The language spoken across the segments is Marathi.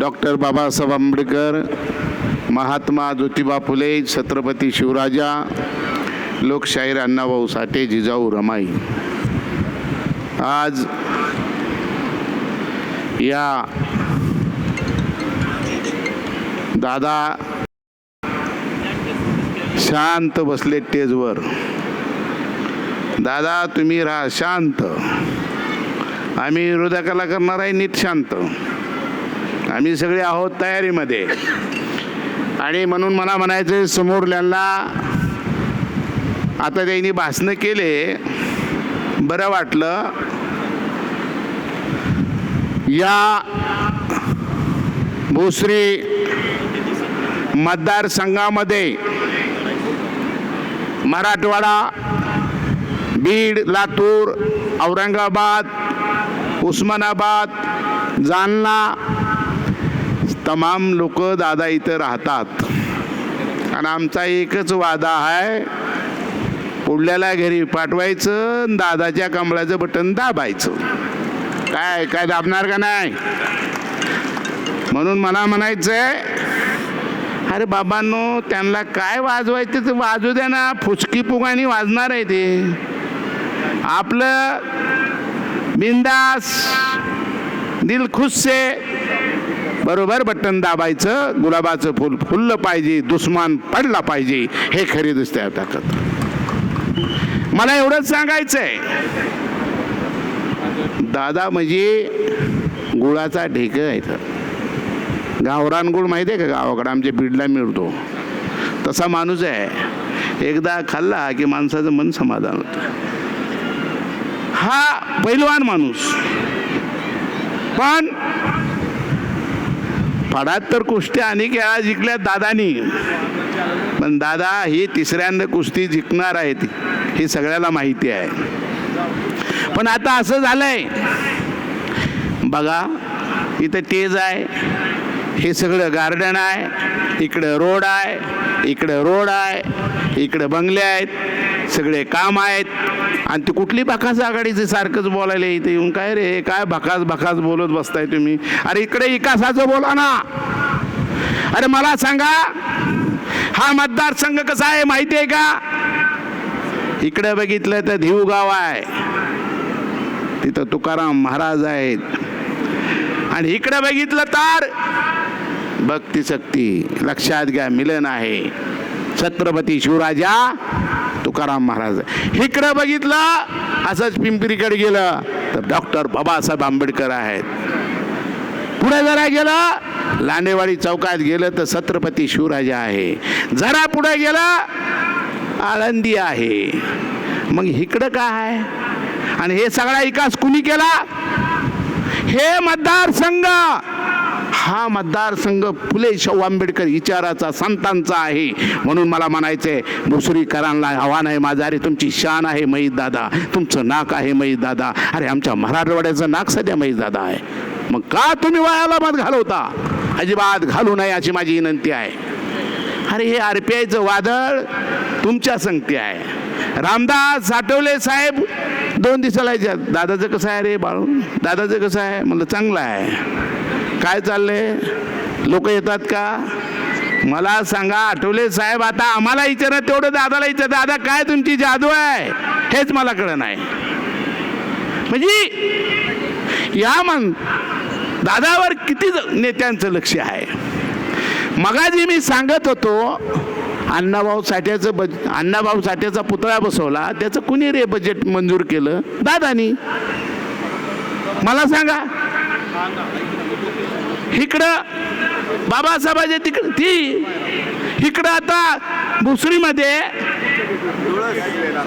डॉक्टर बाबासाहेब आंबेडकर महात्मा ज्योतिबा फुले छत्रपती शिवराजा लोकशाहीर अण्णाभाऊ साठे जिजाऊ रमाई. आज या दादा शांत बसले टेजवर दादा तुम्ही राहा शांत. आम्ही विरोधकाला करणार आहे नीट शांत. आम्ही सगळे आहोत तयारीमध्ये. आणि म्हणून मला म्हणायचं समोरल्यांना आता त्यांनी भाषणं केले बरं वाटलं. या भोसरी मतदारसंघामध्ये मराठवाडा बीड लातूर औरंगाबाद उस्मानाबाद जालना तमाम लोक दादा इथं राहतात. आणि आमचा एकच वादा आहे पुढल्याला घरी पाठवायचं आणि दादाच्या कमळाचं बटन दाबायचं. काय काय दाबणार का नाही? म्हणून मला म्हणायचंय अरे बाबांनो त्यांना काय वाजवायचं ते वाजू द्या ना फुचकी पुगानी वाजणार आहे ते. आपलं बिंदास दिल खुश से बरोबर बटन दाबायचं गुलाबाचं फुल फुललं पाहिजे दुश्मन पडला पाहिजे हे खरी दिसते ताकद मला एवढंच सांगायचंय. दादा म्हणजे गुळाचा ढेक आहे तर. गावरान गुळ माहिती आहे का गावाकडं? आमच्या बीडला मिळतो. तसा माणूस आहे. एकदा खाल्ला की माणसाचं मन समाधान होतं. हा पैलवान माणूस. पण फडात तर कुस्त्या अनेक वेळा जिंकल्या दादानी. पण दादा ही तिसऱ्यांदा कुस्ती जिंकणार आहेत हे सगळ्याला माहिती आहे. पण आता असं झालंय. बघा इथं तेज आहे. हे सगळं गार्डन आहे. इकडं रोड आहे. इकडं रोड आहे. इकडं बंगले आहेत. सगळे काम आहेत. आणि ते कुठली बकास आघाडीचे सारखंच बोलायला इथे येऊन काय रे? काय बकास बकास बोलत बसताय तुम्ही? अरे इकडे विकासाचं बोला ना. अरे मला सांगा हा मतदारसंघ कसा आहे माहिती आहे का? इकडे बघितलं तर धीव गाव आहे. तिथं तुकाराम महाराज आहेत. आणि इकडे बघितलं तर भक्ती शक्ती लक्षात घ्या मिलन आहे. छत्रपती शिवराजा तुकाराम महाराज. इकडं बघितलं असंच पिंपरीकडे गेलं. तर डॉक्टर बाबासाहेब आंबेडकर आहेत. पुढे जरा गेलं लांडेवाडी चौकात गेलं तर छत्रपती शिवराजा आहे. जरा पुढे गेलं आळंदी आहे. मग इकडं काय? आहे आणि हे सगळा विकास कुणी केला? हे मतदारसंघ. हा मतदारसंघ फुले शाहू आंबेडकर विचाराचा संतांचा आहे. म्हणून मला म्हणायचंय भुसरीकरांना आव्हान आहे माझं अरे तुमची शान आहे महीत दादा. तुमचं नाक आहे महीत दादा. अरे आमच्या मराठवाड्याचं नाक सध्या महीत दादा आहे. मग का तुम्ही वयाला मत घालवता? अजिबात घालू नये अशी माझी विनंती आहे. अरे हे आर पी आयचं वादळ तुमच्या संगती आहे. रामदास साठवले साहेब दोन दिवसाला दादाचं कसं आहे रे बाळू? दादाचं कसं आहे? म्हणलं चांगलं आहे. काय चाललंय? लोक येतात का? मला सांगा आठवले साहेब आता आम्हाला विचारा तेवढं दादाला विचार दादा काय तुमची जादू आहे? हेच मला कळत नाही. म्हणजे या मन दादावर किती नेत्यांचं लक्ष आहे? मगाजी मी सांगत होतो अण्णाभाऊ साठ्याचं बज अण्णाभाऊ साठ्याचा पुतळा बसवला त्याचं कुणी रे बजेट मंजूर केलं? दादानी. मला सांगा. इकडं बाबासाहेबाच्या तिकडं ती इकडं आता भुसरीमध्ये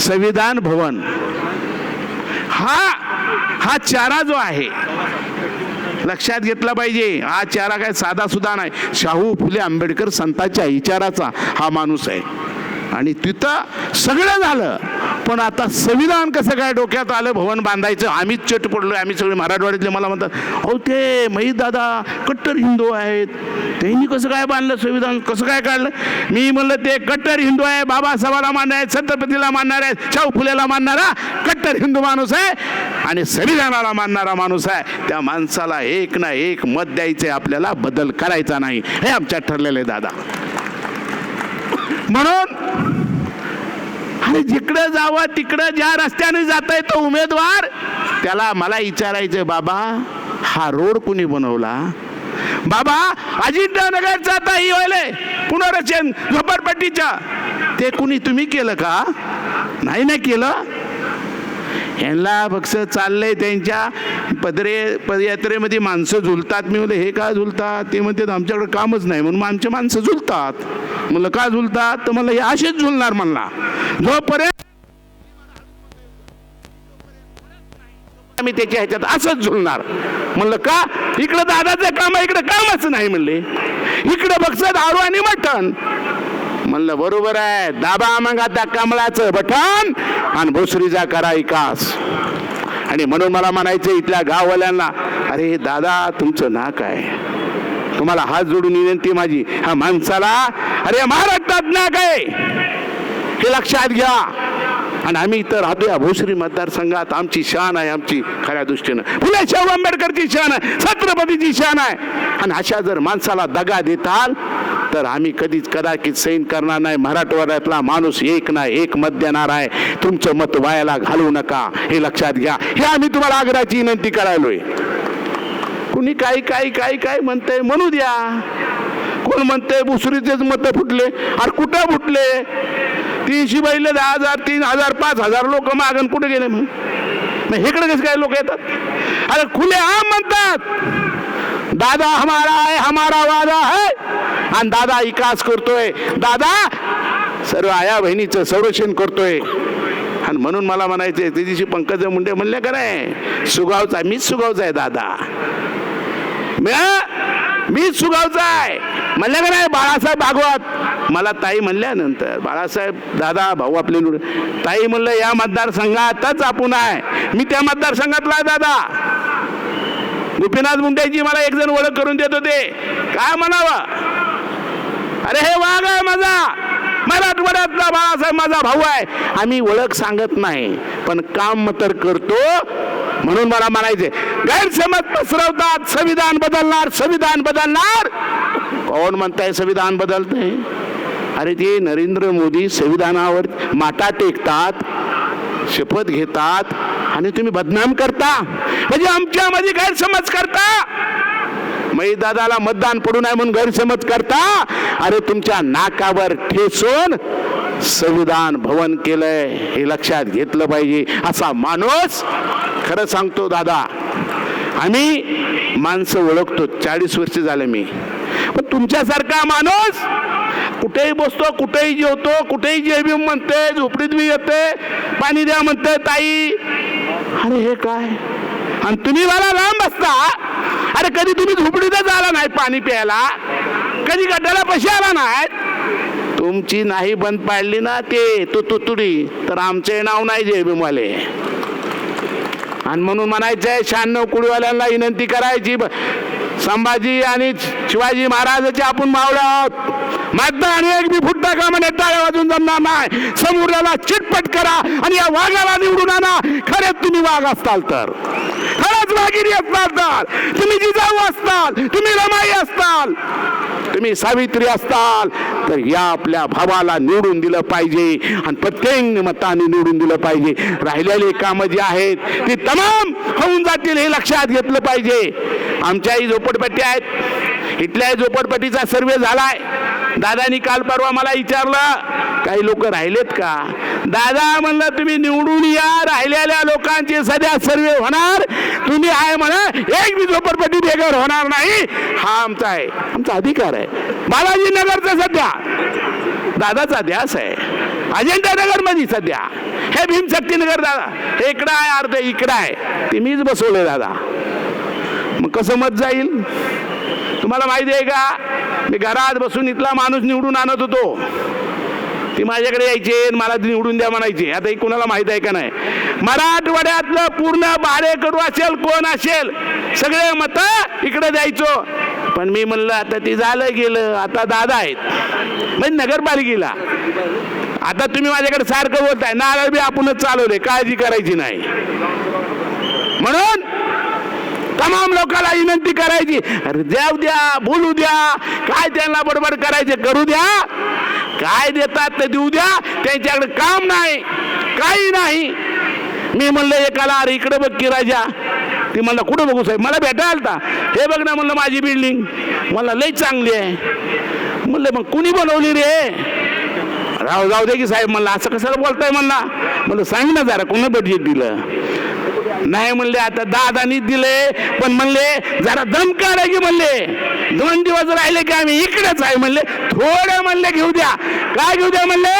संविधान भवन. हा हा चारा जो आहे लक्षात घेतला पाहिजे. हा चारा काय साधा सुद्धा नाही. शाहू फुले आंबेडकर संतांच्या विचाराचा हा माणूस आहे. आणि तिथं सगळं झालं. पण आता संविधान कसं काय डोक्यात आलं? भवन बांधायचं. आम्हीच चट पडलो आम्ही सगळे मराठवाड्यातले. मला म्हणतात अहो ते मही दादा कट्टर हिंदू आहेत. त्यांनी कसं काय बांधलं संविधान? कसं काय काढलं? मी म्हणलं ते कट्टर हिंदू आहे. बाबासाहेबाला मानणार आहे छत्रपतीला मानणार आहे शाहू फुलेला मानणारा कट्टर हिंदू माणूस आहे. आणि संविधानाला मानणारा माणूस आहे. त्या माणसाला एक ना एक मत द्यायचे आपल्याला. बदल करायचा नाही. हे आमच्यात ठरलेलं आहे दादा. म्हणून आणि जिकडं जावं तिकडं ज्या रस्त्याने जात आहे तो उमेदवार त्याला मला विचारायचं बाबा हा रोड कुणी बनवला? बाबा अजिंठ्यनगरचा आता ही व्हायलंय पुनर्रचन झोपडपट्टीच्या ते कुणी तुम्ही केलं का? नाही ना केलं. यांना फक्त चाललंय त्यांच्या पदरे पदयात्रेमध्ये माणसं झुलतात. मी म्हणलं हे का झुलतात? ते म्हणतात आमच्याकडे कामच नाही. म्हणून आमचे माणसं झुलतात. म्हणलं का झुलतात? तर म्हणलं हे असेच झुलणार म्हणला. जोपर्यंत आम्ही त्याच्या ह्याच्यात असंच झुलणार. म्हणलं का? इकडं दादाचं काम आहे इकडं कामच नाही. म्हणले. इकडं फक्त दारू आणि मटण. म्हणलं बरोबर आहे. दाबा मग आता कमळाचं बटन आणि भोसरीचा करा विकास आणि म्हणून मला म्हणायचं इथल्या गाववाल्यांना अरे दादा तुमचं नाक आहे. तुम्हाला हात जोडून विनंती माझी. हा माणसाला अरे महाराष्ट्रात नाक आहे. हे लक्षात घ्या. आणि आम्ही इथं राहतो या भोसरी मतदारसंघात. आमची शान आहे आमची खऱ्या दृष्टीनं. फुले शाहू आंबेडकरची शान आहे छत्रपतीची शान आहे. आणि अशा जर माणसाला दगा देताल तर आम्ही कधीच कदाचित सैन करणार नाही मराठवाड्यातला माणूस एक ना एक मत देणार आहे तुमचं मत वायाला घालवू नका हे लक्षात घ्या. हे आम्ही तुम्हाला आग्रहाची विनंती करायलोय. कुणी काही काही काही काय म्हणतंय म्हणू द्या. कोण म्हणतंय बुसरीचेच मत फुटले? अरे कुठं फुटले? तीनशे बैल दहा हजार तीन हजार पाच हजार लोक मागण कुठे गेले मग? मग इकडे कसं काय लोक येतात? अरे खुले आम म्हणतात. दादा हमारा आहे हमारा वादा है. आणि दादा विकास करतोय. दादा सर्व आया बहिणीचं संरक्षण करतोय. आणि म्हणून मला म्हणायचे ते दिवशी पंकज मुंडे म्हणले का नाही सुगावचा मीच सुगावचा आहे दादा. मीच मी सुगावचा आहे. म्हणलं का नाही बाळासाहेब भागवत. मला ताई म्हणल्यानंतर बाळासाहेब दादा भाऊ आपले ताई म्हणलं या मतदारसंघातच आपण आहे. मी त्या मतदारसंघातला आहे दादा. गोपीनाथ मुंडेची मला एक जण ओळख करून देत होते. काय म्हणावं? अरे हे वाघ आहे माझा. मराठवाड्यातला बाळासाहेब माझा भाऊ आहे. आम्ही ओळख सांगत नाही पण काम तर करतो म्हणून मला म्हणायचे गैरसमज पसरवतात संविधान बदलणार संविधान बदलणार. कोण म्हणताय संविधान बदलतंय? अरे ते नरेंद्र मोदी संविधानावर माटा टेकतात शपथ घेतात आणि तुम्ही बदनाम करता. म्हणजे आमच्यामध्ये गैरसमज करता. दादाला मतदान पडू नये म्हणून गैरसमज करता. अरे तुमच्या नाकावर ठेचून संविधान भवन केलंय. हे लक्षात घेतलं पाहिजे. असा माणूस खरं सांगतो दादा आम्ही माणसं ओळखतो. चाळीस वर्ष झाले मी. पण तुमच्यासारखा माणूस कुठेही बसतो कुठेही जेवतो कुठेही जेबी म्हणते झोपडीत बी येते पाणी द्या म्हणते ताई. अरे हे काय? आणि तुम्ही मला लांब बसता अरे कधी तुम्ही झोपडीतच आला नाही पाणी प्यायला? कधी गड्ड्याला पैसे आला नाही? तुमची नाही बंद पाडली ना ते तू तुतुडी. तर आमचे नाव नाही जेबीमाले आणि म्हणून म्हणायचंय शहाण्णव कुडीवाल्यांना विनंती करायची. संभाजी आणि शिवाजी महाराजाचे आपण मावळे आहोत. मतदान एक मी फुटता का म्हणे टाळ्या वाजून जमणार नाही. समुद्राला चिटपट करा आणि या वाघाला निवडून आणा. खरेच तुम्ही वाघ असताल तर. खरंच वाघिरी असणार तर. तुम्ही जिजाऊ असताल. तुम्ही रमाई असताल. तुम्ही सावित्री असताल. तर या आपल्या भावाला निवडून दिलं पाहिजे आणि प्रत्येक मताने निवडून दिलं पाहिजे. राहिलेली कामं जी आहेत ती तमाम होऊन जातील हे लक्षात घेतलं पाहिजे. आमच्याही झोपडपट्टी आहेत. इथल्याही झोपडपट्टीचा सर्वे झालाय. दादानी काल परवा मला विचारलं काही लोक राहिलेत का? दादा म्हणलं तुम्ही निवडून या राहिलेल्या लोकांचे सध्या सर्वे होणार. तुम्ही आहे म्हणा एक बी झोपडपट्टी बेघर होणार नाही. हा आमचा आहे. आमचा अधिकार आहे. बालाजी नगरचा सध्या. दादाचा ध्यास आहे. अजिंठा नगरमध्ये सध्या. हे भीमशक्तीनगर दादा. हे इकडं आहे अर्ध इकडं आहे. ते मीच बसवले दादा. मग कसं मत जाईल? तुम्हाला माहिती आहे का? मी घरात बसून इथला माणूस निवडून आणत होतो. ती माझ्याकडे यायचे मला निवडून द्या म्हणायचे. आता ही कुणाला माहीत आहे का नाही? मराठवाड्यातलं पूर्ण भाडेकरू असेल कोण असेल? सगळे मत इकडे द्यायचो. पण मी म्हणलं आता ते झालं गेलं आता दादा आहेत. म्हणजे नगरपालिकेला. आता तुम्ही माझ्याकडे सारखं बोलताय नारळ बी आपणच चालवले काळजी करायची नाही. म्हणून तमाम लोकांना विनंती करायची. अरे द्या बोलू द्या. काय त्यांना बडबड करायचे करू द्या. काय देतात ते देऊ द्या. त्यांच्याकडे काम नाही काही नाही. मी म्हणलं एकाला अरे इकडे बघ की राजा ती म्हणलं कुठं बघू साहेब? मला भेटायला आलता हे बघ ना म्हणलं माझी बिल्डिंग मला लई चांगली आहे. म्हणलं मग कुणी बनवली रे? राव जाऊ दे की साहेब म्हणलं असं कसं बोलताय? म्हणला म्हणलं सांग ना जरा कोणी बजेट दिलं? नाही म्हणले आता दादानी दिले पण म्हणले जरा दम काढा की म्हणले. दोन दिवस राहिले की आम्ही इकडेच आहे म्हणले. थोडं म्हणले घेऊ द्या. काय घेऊ द्या म्हणले?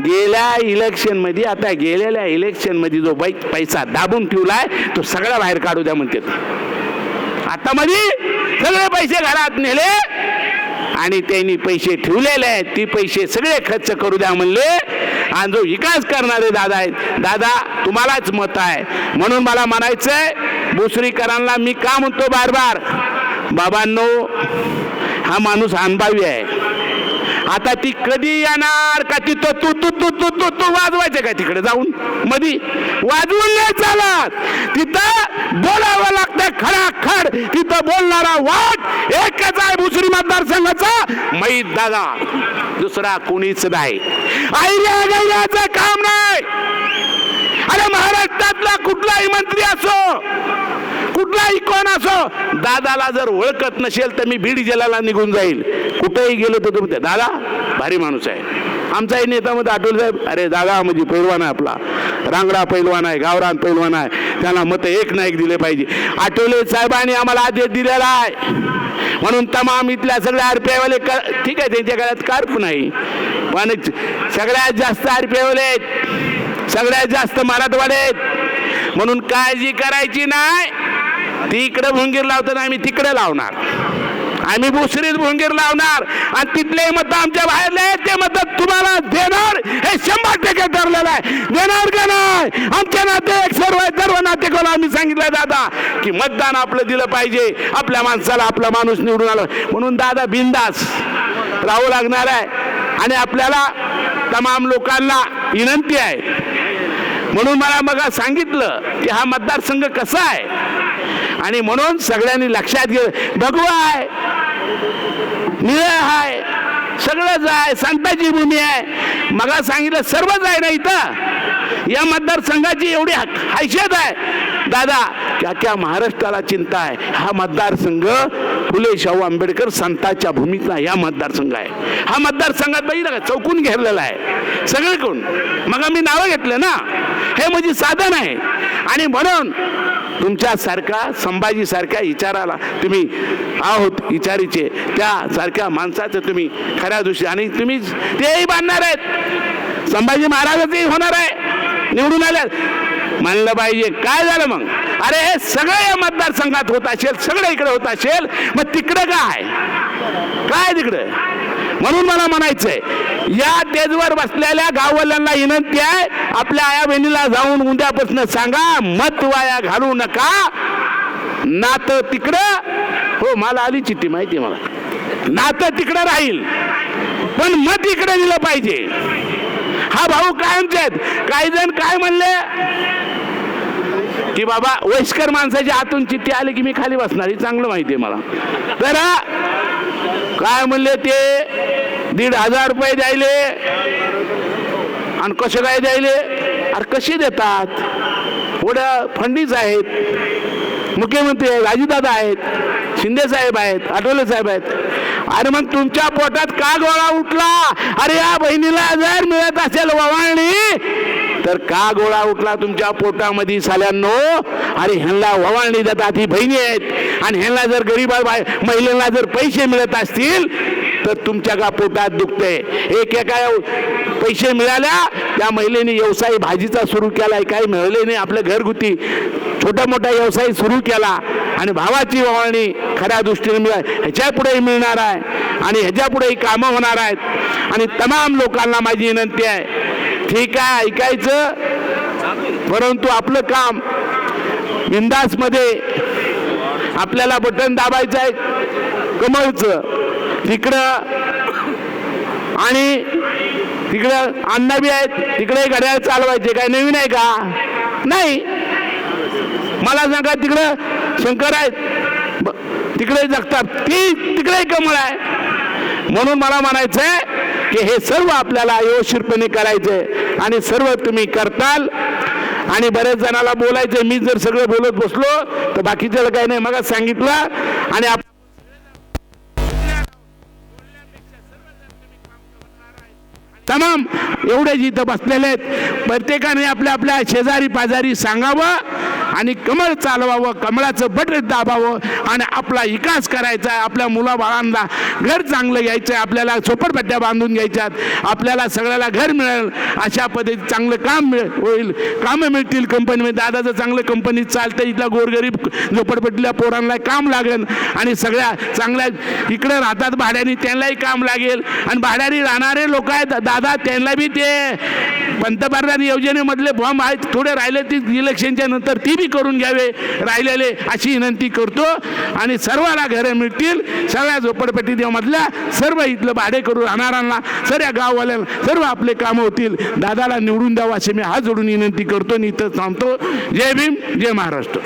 गेल्या इलेक्शनमध्ये आता गेलेल्या इलेक्शनमध्ये जो बाई पैसा दाबून ठेवलाय तो सगळा बाहेर काढू द्या म्हणते. आता मध्ये सगळे पैसे घरात नेले आणि त्यांनी पैसे ठेवलेले आहेत. ती पैसे सगळे खर्च करू द्या म्हणले. आणि जो विकास करणारे दादा आहेत. दादा तुम्हालाच मत आहे. म्हणून मला म्हणायचंय भुसरीकरांना मी का म्हणतो बार बार बाबांनो हा माणूस अनभावी आहे. आता ती कधी येणार का ती तो तू तू तू तू तू तू वाजवायचं का तिकडे जाऊन? मधी? वाजवून नाही चालत. तिथं बोलावं लागतं खडा खड तिथं बोलणारा वाट एकच आहे भुसरी मतदारसंघाचा मैत दादा दुसरा कोणीच नाही. गैऱ्याचं काम नाही. अरे महाराष्ट्रातला कुठलाही मंत्री असो कुठलाही कोण असो दादाला जर ओळखत नसेल तर मी बीड जिल्ह्याला निघून जाईल. कुठेही गेलो तर तुम्ही दादा भारी माणूस आहे. आमचाही नेता मध्ये आठवले साहेब. अरे दादा म्हणजे पैलवान आहे आपला. रांगडा पैलवान आहे गावरान पैलवान आहे. त्यांना मत एक ना एक दिले पाहिजे. आठवले साहेबांनी आम्हाला आदेश दिलेला आहे. म्हणून तमाम इथल्या सगळ्या आरपीआयवाले ठीक आहे त्यांच्या गळ्यात कार्प नाही पण सगळ्यात जास्त आरपीआयवाले आहेत. सगळ्यात जास्त मराठवाडे आहेत. म्हणून काळजी करायची नाही. ती इकडं भुंगीर लावताना आम्ही तिकडे लावणार. आम्ही भुसरीत भुंगीर लावणार. आणि तिथले मत आमच्या बाहेरले ते मत तुम्हाला देणार. हे शंभर टक्के ठरलेलं आहे. देणार का नाही? प्रत्येकाला आम्ही सांगितलं दादा की मतदान आपलं दिलं पाहिजे. आपल्या माणसाला आपला माणूस निवडून आला. म्हणून दादा बिंदास राहू लागणार आहे. आणि आपल्याला तमाम लोकांना विनंती आहे. म्हणून मला मग सांगितलं की हा मतदारसंघ कसा आहे? आणि म्हणून सगळ्यांनी लक्षात घे भगवा आहे. निळ आहे. सगळंच आहे. संताची भूमी आहे. मग सांगितलं सर्वच आहे ना इथं? या मतदारसंघाची एवढी हैसियत आहे. दादा की त्या महाराष्ट्राला चिंता आहे? हा मतदारसंघ फुले शाहू आंबेडकर संताच्या भूमीतला या मतदारसंघ आहे. हा मतदारसंघात बघितलं का चौकून घेरलेला आहे. सगळीकडून. मग आम्ही नावं घेतलं ना? हे म्हणजे साधन आहे. आणि म्हणून तुमच्यासारखा संभाजीसारख्या विचाराला तुम्ही आहोत विचारीचे. त्या सारख्या माणसाचं तुम्ही खऱ्या दृष्टी आणि तुम्ही तेही बांधणार आहेत. संभाजी महाराजाचंही होणार आहे. निवडून आल्यात. म्हणलं पाहिजे. काय झालं मग? अरे हे सगळं या मतदारसंघात होत असेल सगळं इकडे होत असेल मग तिकडं काय? काय तिकडं? म्हणून मला म्हणायचंय या तेजवर बसलेल्या गाववाल्यांना विनंती आहे आपल्या आया बहिणीला जाऊन उद्यापासून सांगा मत वाया घालू नका. नातं तिकडं. हो मला आली चिठ्ठी माहिती आहे मला. नातं तिकडं राहील. पण मत इकडे दिलं पाहिजे. हा भाऊ कायमचे आहेत. काही जण काय म्हणले? की बाबा वयस्कर माणसाच्या आतून चिठ्ठी आली की मी खाली बसणार. ही चांगलं माहिती आहे मला. तर काय म्हणले ते? दीड हजार रुपये द्यायले. आणि कसे काय द्यायले? अरे कसे देतात? पुढं फंडीच आहेत मुख्यमंत्री आहेत अजितदादा आहेत शिंदे साहेब आहेत आठवले साहेब आहेत. अरे मग तुमच्या पोटात का गोळा उठला? अरे या बहिणीला जर मिळत असेल ववाळणी तर का गोळा उठला तुमच्या पोटामध्ये साल्यांनो? अरे ह्यांना ववाळणी देतात ही बहिणी आहेत. आणि ह्यांना जर गरीब महिलांना जर पैसे मिळत असतील तर तुमच्या का पोटात दुखते एक एका पैसे मिळाल्या त्या महिलेने व्यवसाय भाजीचा सुरू केलाय. काही मिळाले नाही आपल्या घरगुती. छोटा मोठा व्यवसाय सुरू केला. आणि भावाची वावणी खऱ्या दृष्टीने मिळाल. ह्याच्या पुढेही मिळणार आहे आणि ह्याच्या पुढेही कामं होणार आहेत. आणि तमाम लोकांना माझी विनंती आहे. ठीक आहे ऐकायचं? परंतु आपलं काम बिंदासमध्ये आपल्याला बटन दाबायचं आहे कमळचं. तिकडं आणि तिकडं अण्णा बी आहेत तिकडे घड्याळ चालवायचे. काय नवीन आहे का? नाही. मला सांगा तिकडं शंकर आहेत. तिकडे जगतात. ती तिकडे कमळ आहे. म्हणून मला म्हणायचं आहे की हे सर्व आपल्याला योशीरपणे करायचे आणि सर्व तुम्ही करताल. आणि बऱ्याच जणाला बोलायचं मी जर सगळं बोलत बसलो तर बाकीच्याला काही नाही. मग सांगितलं. आणि आप- तमाम एवढे जिथं बसलेले आहेत. प्रत्येकाने आपल्या आपल्या शेजारी पाजारी सांगावं. आणि कमळ चालवावं कमळाचं बट दाबावं आणि आपला विकास करायचा आहे. आपल्या मुलाबाळांना घर चांगलं घ्यायचं आहे आपल्याला झोपडपट्ट्या बांधून घ्यायच्यात. आपल्याला सगळ्याला घर मिळेल. अशा पद्धतीत चांगलं काम मिळ होईल. कामं मिळतील कंपनीमध्ये दादाचं चांगलं कंपनीत चालतं इथला गोरगरीब झोपडपट्टीला पोरांना काम लागेल. आणि सगळ्या चांगल्या इकडे राहतात भाड्याने. त्यांनाही काम लागेल. आणि भाड्याने राहणारे लोक आहेत. दादा त्यांना बी ते पंतप्रधान योजनेमधले फॉर्म आहेत थोडे राहिले ते इलेक्शनच्या नंतर ती बी करून घ्यावे. राहिलेले अशी विनंती करतो. आणि सर्वाला घरं मिळतील. सगळ्या झोपडपट्टीमधल्या सर्व इथलं भाडे करून राहणाऱ्यांना सर्व गाववाल्यांना सर्व आपले कामं होतील. दादाला निवडून द्यावं अशी मी हात जोडून विनंती करतो आणि इथं थांबतो. जय भीम जय महाराष्ट्र.